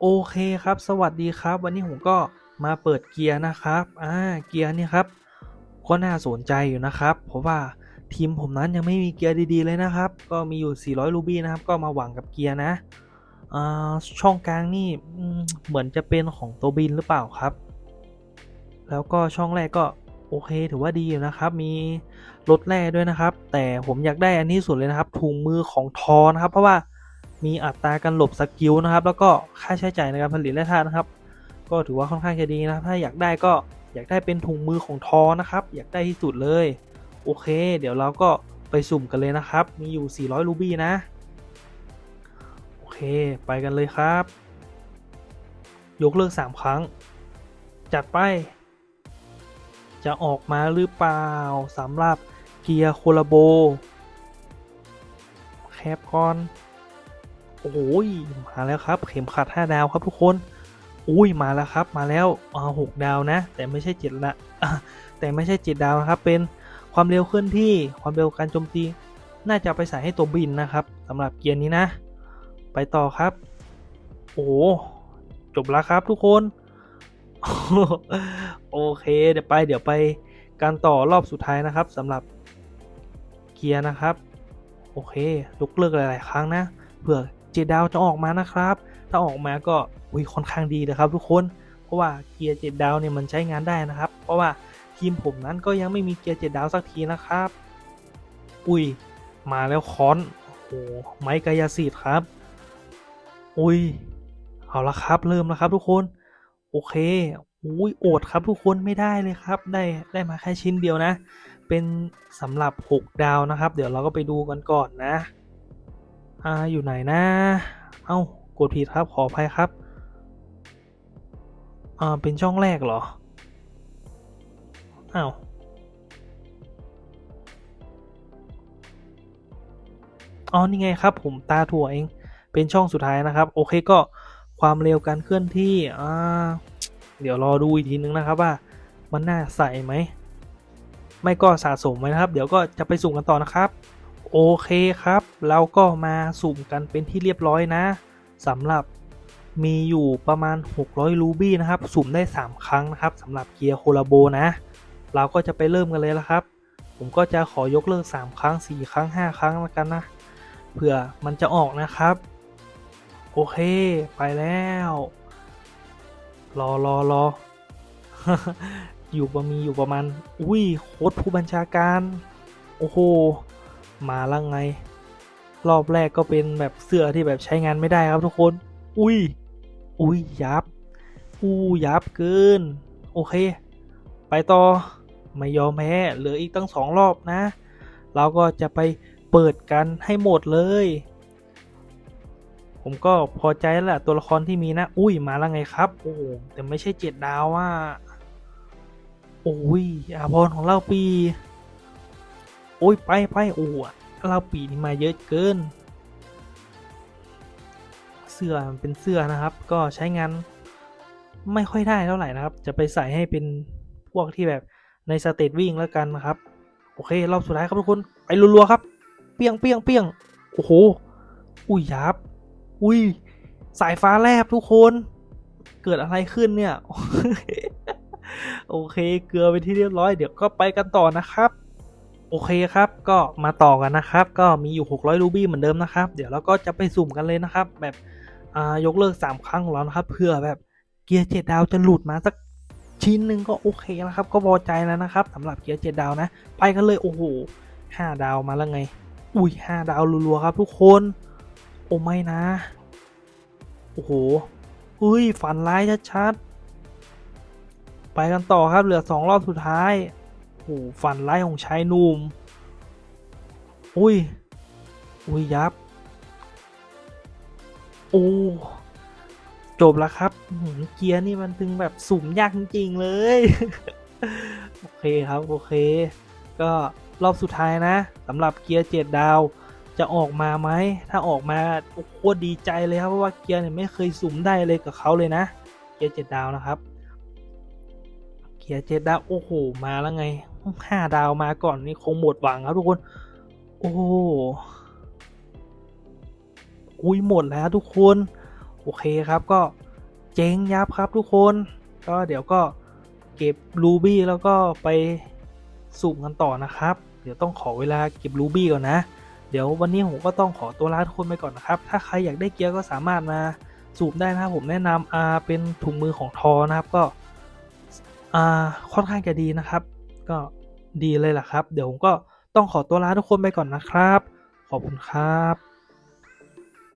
โอเคครับ สวัสดีครับ วันนี้ผมก็มาเปิดเกียร์นะครับ อ่า เกียร์นี่ครับ ก็น่าสนใจอยู่นะครับ เพราะว่าทีมผมนั้นยังไม่มีเกียร์ดีๆเลยนะครับ ก็มีอยู่ 400 รูบี้นะครับ ก็มาหวังกับเกียร์นะ อ่า ช่องกลางนี่เหมือนจะเป็นของตัวบินหรือเปล่าครับ แล้วก็ช่องแรกก็โอเค ถือว่าดีอยู่นะครับ มีรถแร่ด้วยนะครับ แต่ผมอยากได้อันนี้สุดเลยนะครับ ถุงมือของทอนะครับ เพราะว่า มีอัตราการหลบสกิลนะครับ แล้วก็ค่าใช้จ่ายในการผลิตแร่ธาตุนะครับ ก็ถือว่าค่อนข้างจะดีนะครับ ถ้าอยากได้ก็อยากได้เป็นถุงมือของทอนะครับ อยากได้ที่สุดเลย โอเค เดี๋ยวเราก็ไปสุ่มกันเลยนะครับ มีอยู่ 400 รูบี้นะ โอเค ไปกันเลยครับ ยกเลิก 3 ครั้ง จัดไป จะออกมาหรือเปล่าสำหรับเกียร์โคลาโบ แคปก่อน โอ้ยมาแล้วครับ เข็มขัด 5 ดาวครับทุกคนอุ้ยมาแล้วครับมาแล้วอ่าหกดาวนะ แต่ไม่ใช่เจ็ดละแต่ไม่ใช่เจ็ดดาวนะครับ เป็นความเร็วเคลื่อนที่ความเร็วการโจมตี น่าจะไปใส่ให้ตัวบินนะครับสำหรับเกียร์นี้นะ ไปต่อครับ โอ้โหจบแล้วครับทุกคน โอเค เดี๋ยวไปเดี๋ยวไปการต่อรอบสุดท้ายนะครับสำหรับเกียร์นะครับ โอเค ยกเลิกหลาย ๆ ครั้งนะเผื่อ เจดดาวจะออกมานะครับ ถ้าออกมาก็อุ้ยค่อนข้างดีนะครับทุกคน เพราะว่าเกียร์เจ็ดดาวเนี่ยมันใช้งานได้นะครับ เพราะว่าทีมผมนั้นก็ยังไม่มีเกียร์เจ็ดดาวสักทีนะครับ อุ้ยมาแล้วคอนโอ้โหไม้กายสิทธิ์ครับ อุ้ยเอาละครับเริ่มแล้วครับทุกคน โอเคอุ้ยโอดครับทุกคนไม่ได้เลยครับ ได้ได้มาแค่ชิ้นเดียวนะ เป็นสำหรับ 6 ดาวนะครับ เดี๋ยวเราก็ไปดูกันก่อนนะ อ่าอยู่ไหนนะ เอ้ากดผิดครับขออภัยครับ อ่า เป็นช่องแรกเหรอ อ้าว อ๋อ นี่ไงครับผมตาถั่วเอง เป็นช่องสุดท้ายนะครับ โอเคก็ความเร็วการเคลื่อนที่ อ่า เดี๋ยวรอดูอีกทีนึงนะครับว่ามันน่าใส่ไหม ไม่ก็สะสมไว้นะครับ เดี๋ยวก็จะไปสุ่มกันต่อนะครับ โอเคครับ เราก็มาสุ่มกันเป็นที่เรียบร้อยนะสำหรับมีอยู่ประมาณ 600 รูบี้นะครับ สุ่มได้ 3 ครั้งนะครับสำหรับเกียร์โคลาโบนะ เราก็จะไปเริ่มกันเลยแล้วครับ ผมก็จะขอยกเลิก 3 ครั้ง 4 ครั้ง 5 ครั้งแล้วกันนะเผื่อมันจะออกนะครับ โอเค ไปแล้ว รอรอรออยู่ประมีอยู่ประมาณ อุ้ยโค้ดผู้บัญชาการ โอ้โห มาแล้วไง รอบแรกก็เป็นแบบเสื้อที่แบบใช้งานไม่ได้ครับทุกคน อุ้ย อุ้ยยับ อู้ยับเกิน โอเค ไปต่อ ไม่ยอมแพ้ เหลืออีกตั้งสองรอบนะ เราก็จะไปเปิดกันให้หมดเลย ผมก็พอใจแล้วตัวละครที่มีนะ อุ้ยมาแล้วไงครับ โอ้แต่ไม่ใช่เจ็ดดาวว่าโอ้ยอาพรของเล่าปี โอ้ยไปไปโอ้เล่าปีนี่มาเยอะเกิน เสื้อเป็นเสื้อนะครับ ก็ใช้งานไม่ค่อยได้เท่าไหร่นะครับ จะไปใส่ให้เป็นพวกที่แบบในสเตจวิ่งแล้วกันนะครับ โอเค รอบสุดท้ายครับทุกคน ไปรัวๆครับ เปี้ยงเปี้ยงเปี้ยงโอ้โห อุ้ยยับ อุ้ย สายฟ้าแลบทุกคน เกิดอะไรขึ้นเนี่ย โอเค เกลือไปที่เรียบร้อย เดี๋ยวก็ไปกันต่อนะครับ อเคครับ ก็มาต่อกันนะครับ ก็มีอยู่ 600 รูบี้เหมือนเดิมนะครับ เดี๋ยวเราก็จะไปสุ่มกันเลยนะครับ แบบยกเลิก 3 ครั้งของเรานะครับ เพื่อแบบเกียร์เจ็ดดาวจะหลุดมาสักชิ้นหนึ่งก็โอเคแล้วครับ ก็พอใจแล้วนะครับสำหรับเกียร์เจ็ดดาวนะ ไปกันเลย โอ้โหห้าดาวมาแล้วไง อุ้ยห้าดาวรัวๆครับ ทุกคน โอ้ไม่นะ โอ้โหเฮ้ยฝันร้ายชัดๆไปกันต่อครับเหลือสองรอบสุดท้าย หฝันร้ายของชายหนุ่ม อุ้ย อุ้ยยับ โอ้ จบแล้วครับเกียร์นี่มันถึงแบบสุ่มยากจริง ๆ เลย โอเคครับ โอเค ก็รอบสุดท้ายนะสำหรับเกียร์เจ็ดดาวจะออกมาไหม ถ้าออกมาโคตรดีใจเลยครับ เพราะว่าเกียร์เนี่ยไม่เคยสุ่มได้เลยกับเขาเลยนะ เกียร์เจ็ดดาวนะครับ เกียเจ็ดดาวโอ้โหมาแล้วไงห้าดาวมาก่อนนี่คงหมดหวังครับทุกคน โอ้โหอุ้ยหมดแล้วทุกคน โอเคครับก็เจ๊งยับครับทุกคน ก็เดี๋ยวก็เก็บรูบี้แล้วก็ไปสุ่มกันต่อนะครับ เดี๋ยวต้องขอเวลาเก็บรูบี้ก่อนนะ เดี๋ยววันนี้ผมก็ต้องขอตัวลาทุกคนไปก่อนนะครับ ถ้าใครอยากได้เกียร์ก็สามารถมาสูบได้นะครับผมแนะนำอาเป็นถุงมือของทอนะครับก็ ค่อนข้างจะดีนะครับ ก็ดีเลยล่ะครับ เดี๋ยวผมก็ต้องขอตัวลาทุกคนไปก่อนนะครับ ขอบคุณครับ